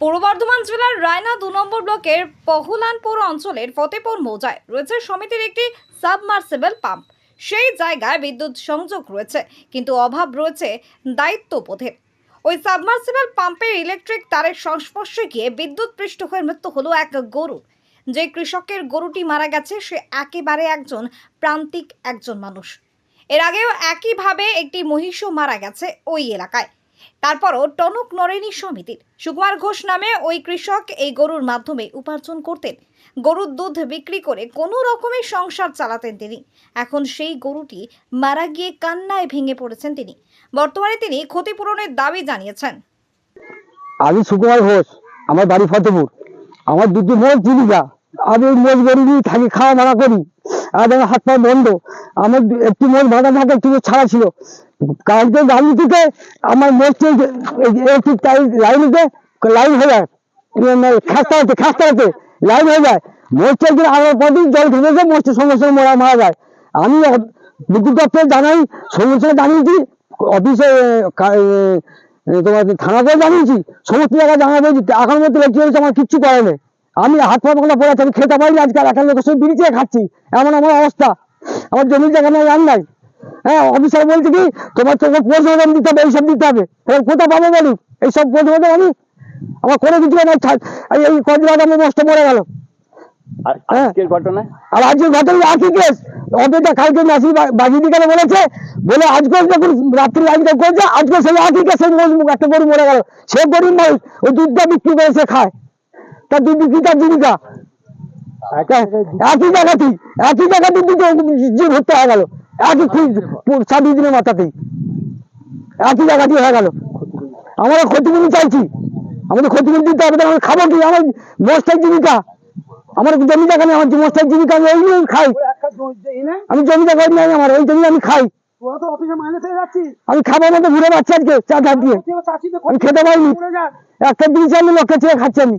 পূর্ব বর্ধমান জেলার রায়না দু নম্বর ব্লকের পহুলানপুর অঞ্চলের ফতেপুর মৌজায় রয়েছে সমিতির একটি সাবমার্সিবল পাম্প। সেই জায়গায় বিদ্যুৎ সংযোগ রয়েছে, কিন্তু অভাব রয়েছে দায়িত্ববোধের। ওই সাবমার্সিবল পাম্পের ইলেকট্রিক তারের সংস্পর্শে গিয়ে বিদ্যুৎ পৃষ্ঠ হয়ে মৃত্যু হলো এক গরু যে কৃষকের গরুটি মারা গেছে, সে একেবারে একজন প্রান্তিক একজন মানুষ। এর আগেও একইভাবে একটি মহিষও মারা গেছে ওই এলাকায়। তারপরও টনক নরেনি সমিতির। সুকুমার ঘোষ নামে ওই কৃষক এই গরুর মাধ্যমে উপার্জন করতেন। গরুর দুধ বিক্রি করে কোনো রকমের সংসার চালাতেন তিনি। এখন সেই গরুটি মারা গিয়ে কান্নায় ভেঙে পড়েছেন তিনি। বর্তমানে তিনি ক্ষতিপূরণের দাবি জানিয়েছেন। আমি সুকুমার ঘোষ, আমার বাড়ি ফতেপুর। আমার দুটি মোষ জীবিকা আমি মোষ গরু নিয়ে থাকি, খাওয়া মানা করি। আর আমার হাত পা বন্ধ। আমার একটি মোষ বাঁধা থাকে, একটি ছাড়া ছিল। কালকে থেকে আমার মোষটি একটি লাইনিতে লাইন হয়ে যায়। খাস্তা হচ্ছে খাস্তা হচ্ছে লাইন হয়ে যায়। মোষটা একদিন আমার পরদিন জল ঢুকেছে মোষটা সঙ্গে সঙ্গে মারা মারা যায়। আমি বিদ্যুৎ দপ্তরে জানাই, সঙ্গে সঙ্গে জানিয়েছি, অফিসে তোমার থানাতে জানিয়েছি, সমস্ত জায়গায় জানা হয়েছে এখন মধ্যে লেখি হয়েছে, আমার কিচ্ছু করে নেই। আমি হাত পা পাকলা পড়ে আছি আমি খেতে পারিনি আজকাল একা লোকের সঙ্গে বিড়ি চেয়ে খাচ্ছি। এমন আমার অবস্থা। আমার জমির জায়গা নাই আর নাই। হ্যাঁ অফিসার বলছে কি তোমার তোকে প্রতিবেদন দিতে হবে এইসব দিতে হবে। এবার কোথায় পাবো বলুন এইসব প্রতিবেদন আমি? আমার কোনো কিছু থাক। এই কদিন আগে আমার নষ্ট মরে গেল। আর হ্যাঁ। আজকের ঘটনা? আর ঘটনা একই কেস কালকে দিকে বলেছে? বলে আজকে যখন রাত্রি আজকে করছে আজকে সেই একই একটা গরু মরে গেল। সে গরিব নয় ওই দুধটা বিক্রি করে সে খায়। তার দুধ বিক্রি তার জীবিকা একই জায়গাতেই একই জায়গাতেই দুটো জীব হত্যা হয়ে গেল। একই সাত দিনের মাথাতেই। একই জায়গাতেই হয়ে গেল। আমরা ক্ষতিপূরণ চাইছি। আমাদের ক্ষতিপূরণ দিতে হবে আমরা খাব কি? আমার মোস্টার জীবিকা। আমার জমি জায়গা নেই আমার মোস্টার জীবিকা আমি ওই খাই। আমি জমি জায়গা নেই আমার ওই জমি আমি খাই। আমি খাবার মতো ঘুরে পাচ্ছি আজকে চা দিয়ে। আমি খেতে পারিনি। একটা দিন চাইলে লক্ষ্যে চেয়ে খাচ্ছি আমি।